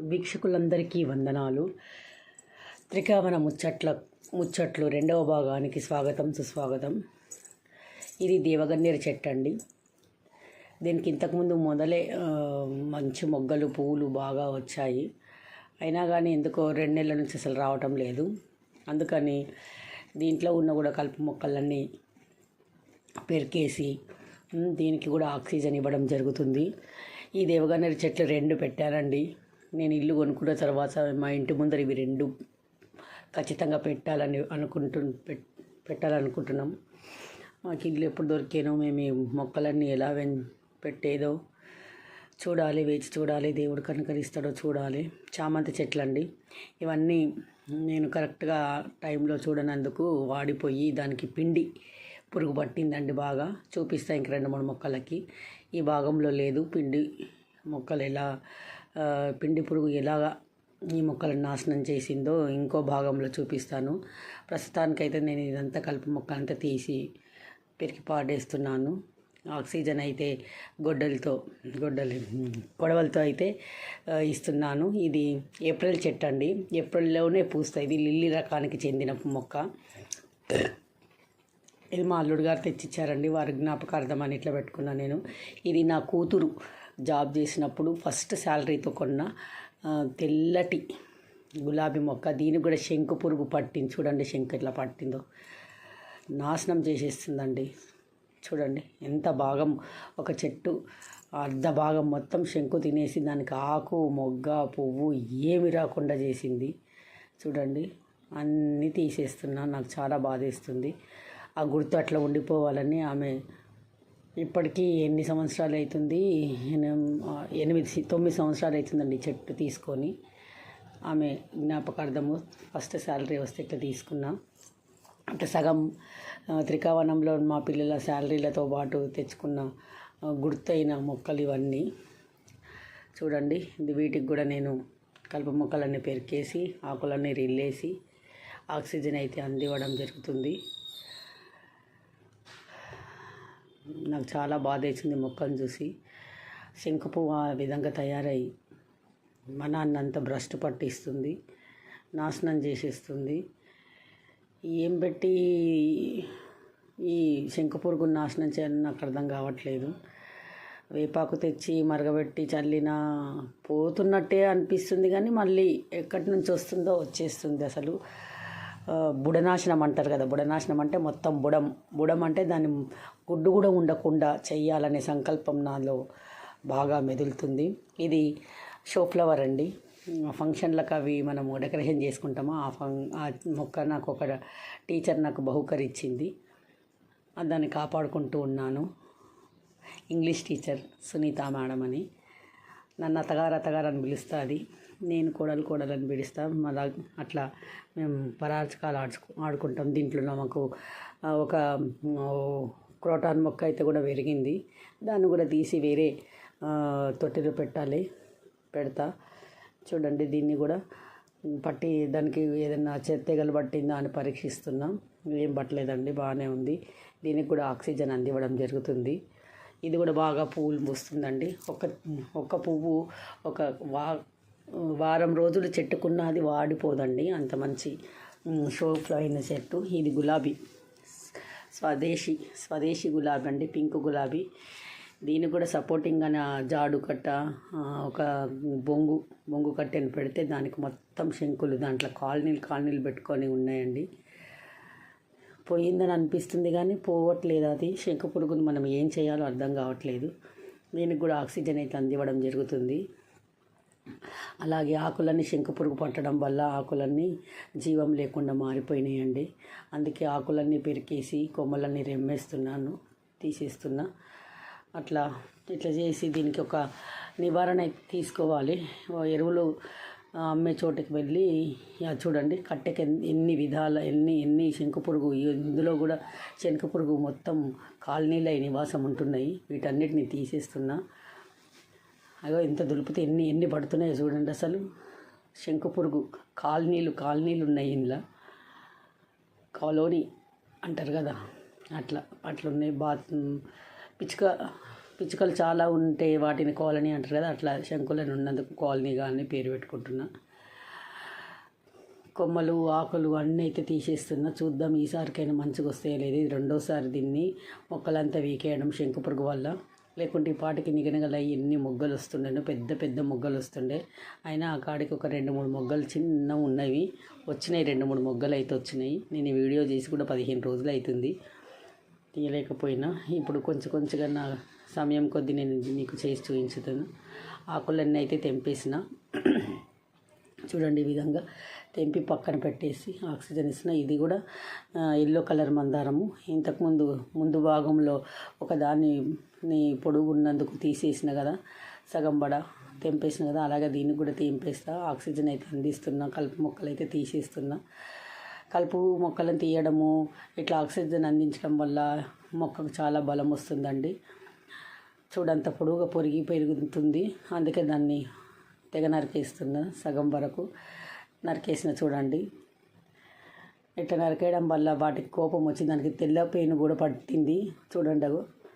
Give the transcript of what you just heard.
వీక్షకులందరికీ వందనాలు. త్రికావన ముచ్చట్ల ముచ్చట్లు రెండవ భాగానికి స్వాగతం సుస్వాగతం. ఇది దేవగన్నేరు చెట్టు అండి. దీనికి ఇంతకుముందు మొదలే మంచి మొగ్గలు పువ్వులు బాగా వచ్చాయి. అయినా కానీ ఎందుకో రెండు నెలల నుంచి అసలు రావటం లేదు. అందుకని దీంట్లో ఉన్న కూడా కలుపు మొక్కలన్నీ పెరికేసి దీనికి కూడా ఆక్సిజన్ ఇవ్వడం జరుగుతుంది. ఈ దేవగన్నేరు చెట్లు రెండు పెట్టారండి. నేను ఇల్లు కొనుక్కున్న తర్వాత మా ఇంటి ముందర ఇవి రెండు ఖచ్చితంగా పెట్టాలని అనుకుంటు పెట్టాలనుకుంటున్నాం. మాకు ఇల్లు ఎప్పుడు దొరికేనో మేము ఈ మొక్కలన్నీ ఎలా వెన్ పెట్టేదో చూడాలి వేచి చూడాలి దేవుడు కనుకరిస్తాడో చూడాలి. చామంతి చెట్లు అండి ఇవన్నీ నేను కరెక్ట్గా టైంలో చూడనందుకు వాడిపోయి దానికి పిండి పురుగు పట్టిందండి బాగా. చూపిస్తా ఇంక రెండు మూడు మొక్కలకి. ఈ భాగంలో లేదు పిండి. మొక్కలు ఎలా పిండి పురుగు ఎలాగా ఈ మొక్కలను నాశనం చేసిందో ఇంకో భాగంలో చూపిస్తాను. ప్రస్తుతానికైతే నేను ఇదంతా కలుపు మొక్క అంతా తీసి పెరికి పాడేస్తున్నాను. ఆక్సిజన్ అయితే గొడ్డలతో గొడ్డలు కొడవలతో అయితే ఇస్తున్నాను. ఇది ఏప్రిల్ చెట్టు అండి. ఏప్రిల్లోనే పూస్తాయి. ఇది లిల్లీ రకానికి చెందిన మొక్క. ఇది మా అల్లుడు గారు తెచ్చిచ్చారండి. వారి జ్ఞాపకార్థం అని ఇట్లా పెట్టుకున్నాను నేను. ఇది నా కూతురు జాబ్ చేసినప్పుడు ఫస్ట్ శాలరీతో కొన్న తెల్లటి గులాబీ మొక్క. దీనికి కూడా శంకు పురుగు పట్టింది. చూడండి శంకు ఎట్లా పట్టిందో. నాశనం చేసేస్తుందండి. చూడండి ఎంత భాగం. ఒక చెట్టు అర్ధ భాగం మొత్తం శంకు తినేసి దానికి ఆకు మొగ్గ పువ్వు ఏమి రాకుండా చేసింది. చూడండి. అన్నీ తీసేస్తున్నా. నాకు చాలా బాధేస్తుంది. ఆ గుర్తు అట్లా ఉండిపోవాలని ఆమె ఇప్పటికీ ఎన్ని సంవత్సరాలు అవుతుంది ఎనిమిది తొమ్మిది సంవత్సరాలు అవుతుందండి చెట్టు తీసుకొని. ఆమె జ్ఞాపకార్థము ఫస్ట్ శాలరీ వస్తే ఇట్లా తీసుకున్నా. అట్లా సగం త్రికావనంలో మా పిల్లల శాలరీలతో పాటు తెచ్చుకున్న గుర్తైన మొక్కలు ఇవన్నీ. చూడండి ఇది వీటికి కూడా నేను కలుపు మొక్కలన్నీ పెరికేసి ఆకులన్నీ రిల్లేసి ఆక్సిజన్ అయితే అందివ్వడం జరుగుతుంది. నాకు చాలా బాధ వేసింది మొక్కను చూసి. శంకు పువ్వు ఆ విధంగా తయారై మనాన్ని అంత భ్రష్టు పట్టిస్తుంది నాశనం చేసేస్తుంది. ఏం పెట్టి ఈ శంఖపురుగు నాశనం చేయాలని నాకు అర్థం కావట్లేదు. వేపాకు తెచ్చి మరగబెట్టి చల్లిన పోతున్నట్టే అనిపిస్తుంది కానీ మళ్ళీ ఎక్కడి నుంచి వస్తుందో వచ్చేస్తుంది అసలు. బుడనాశనం అంటారు కదా బుడనాశనం అంటే మొత్తం బుడం. బుడం అంటే దాని గుడ్డు కూడా ఉండకుండా చెయ్యాలనే సంకల్పం నాలో బాగా మెదులుతుంది. ఇది షో ఫ్లవర్ అండి. ఫంక్షన్లకు అవి మనము డెకరేషన్ చేసుకుంటామో? ఆ ఫం ఆ మొక్క నాకు ఒక టీచర్ నాకు బహుకరించింది దాన్ని కాపాడుకుంటూ ఉన్నాను. ఇంగ్లీష్ టీచర్ సునీత మేడం అని. నన్ను అత్తగారు అత్తగారు అని పిలుస్తుంది. నేను కోడలు కోడలని పిలుస్తాం. మా మళ్ళా అట్లా మేము పరాచకాలు ఆడుచు ఆడుకుంటాం. దీంట్లో మాకు ఒక క్రోటాన్ మొక్క అయితే కూడా పెరిగింది. దాన్ని కూడా తీసి వేరే తొట్టిలో తొట్టెలో పెట్టాలి. పెడతా. చూడండి దీన్ని కూడా. పట్టి దానికి ఏదైనా చెత్తగలు పట్టిందా అని పరీక్షిస్తున్నాం. ఏం పట్టలేదండి బాగానే ఉంది. దీనికి కూడా ఆక్సిజన్ అందివ్వడం జరుగుతుంది. ఇది కూడా బాగా పువ్వులు పూస్తుందండి. ఒక ఒక పువ్వు ఒక వా వారం రోజులు చెట్టుకున్న అది వాడిపోదండి. అంత మంచి షోఫ్లో అయిన చెట్టు. ఇది గులాబీ. స్వదేశీ స్వదేశీ గులాబీ అండి పింక్ గులాబీ. దీని కూడా సపోర్టింగ్ అని జాడు కట్ట ఒక బొంగు బొంగు కట్టెను పెడితే దానికి మొత్తం శంకులు దాంట్లో కాలనీలు కాలనీలు పెట్టుకొని ఉన్నాయండి. పోయిందని అనిపిస్తుంది కానీ పోవట్లేదు అది. శంకు పురుగును మనం ఏం చేయాలో అర్థం కావట్లేదు. దీనికి కూడా ఆక్సిజన్ అయితే అందివ్వడం జరుగుతుంది. అలాగే ఆకులన్నీ శంకు పురుగు పట్టడం వల్ల ఆకులన్నీ జీవం లేకుండా మారిపోయినాయండి. అందుకే ఆకులన్నీ పెరికేసి కొమ్మలన్నీ రెమ్మేస్తున్నాను తీసేస్తున్నా. అట్లా ఇట్లా చేసి దీనికి ఒక నివారణ తీసుకోవాలి. ఎరువులు అమ్మే చోటుకి వెళ్ళి చూడండి కట్టెకి ఎన్ని- విధాల ఎన్ని ఎన్ని శంకు పురుగు ఇందులో కూడా శంకు పురుగు మొత్తం కాలనీలై నివాసం ఉంటున్నాయి. వీటన్నిటిని తీసేస్తున్నా. అగో ఇంత దులిపితే ఎన్ని ఎన్ని పడుతున్నాయో చూడండి అసలు. శంకు పురుగు కాలనీలు కాలనీలు ఉన్నాయి ఇందులో. కాలోనీ అంటారు కదా అట్లా అట్లున్నాయి. బాత్ పిచ్చుక పిచ్చుకలు చాలా ఉంటే వాటిని కాలనీ అంటారు కదా అట్లా శంకులను ఉన్నందుకు కాలనీ కానీ పేరు పెట్టుకుంటున్నా. కొమ్మలు ఆకులు అన్నీ అయితే తీసేస్తున్నా. చూద్దాం ఈసారికైనా మంచిగా వస్తాయో లేదు. ఇది రెండోసారి దీన్ని మొక్కలంతా వీకేయడం శంకు పురుగు వల్ల. లేకుంటే ఈ పాటికి నిగనగల ఎన్ని మొగ్గలు వస్తుండేనో పెద్ద పెద్ద మొగ్గలు వస్తుండే. అయినా ఆ కాడికి ఒక రెండు మూడు మొగ్గలు చిన్న ఉన్నవి. వచ్చినాయి రెండు మూడు మొగ్గలు అయితే వచ్చినాయి. నేను వీడియో చేసి కూడా పదిహేను రోజులు అవుతుంది. తీయలేకపోయినా. ఇప్పుడు కొంచెం కొంచెంగా నా సమయం కొద్దీ నేను మీకు చేసి చూపించుతాను. ఆకులన్నీ అయితే తెంపేసిన. చూడండి ఈ విధంగా. తెంపి పక్కన పెట్టేసి ఆక్సిజన్ ఇస్తున్న. ఇది కూడా ఎల్లో కలర్ మందారము. ఇంతకుముందు ముందు భాగంలో ఒక దాన్ని పొడుగు ఉన్నందుకు తీసేసిన కదా సగం బడ తెంపేసిన కదా అలాగే దీన్ని కూడా తెంపేస్తా. ఆక్సిజన్ అయితే అందిస్తున్నా కలుపు మొక్కలు అయితే తీసేస్తున్నా. కలుపు మొక్కలను తీయడము ఇట్లా ఆక్సిజన్ అందించడం వల్ల మొక్కకు చాలా బలం వస్తుందండి. చూడంత పొడుగుగా పొరిగి పెరుగుతుంది. అందుకే దాన్ని తెగ నరికేస్తున్నా సగం వరకు. నరికేసిన చూడండి. ఇట్లా నరికేయడం వల్ల వాటికి కోపం వచ్చి దానికి తెల్ల పెయిన్ కూడా పట్టింది. చూడండి అగో.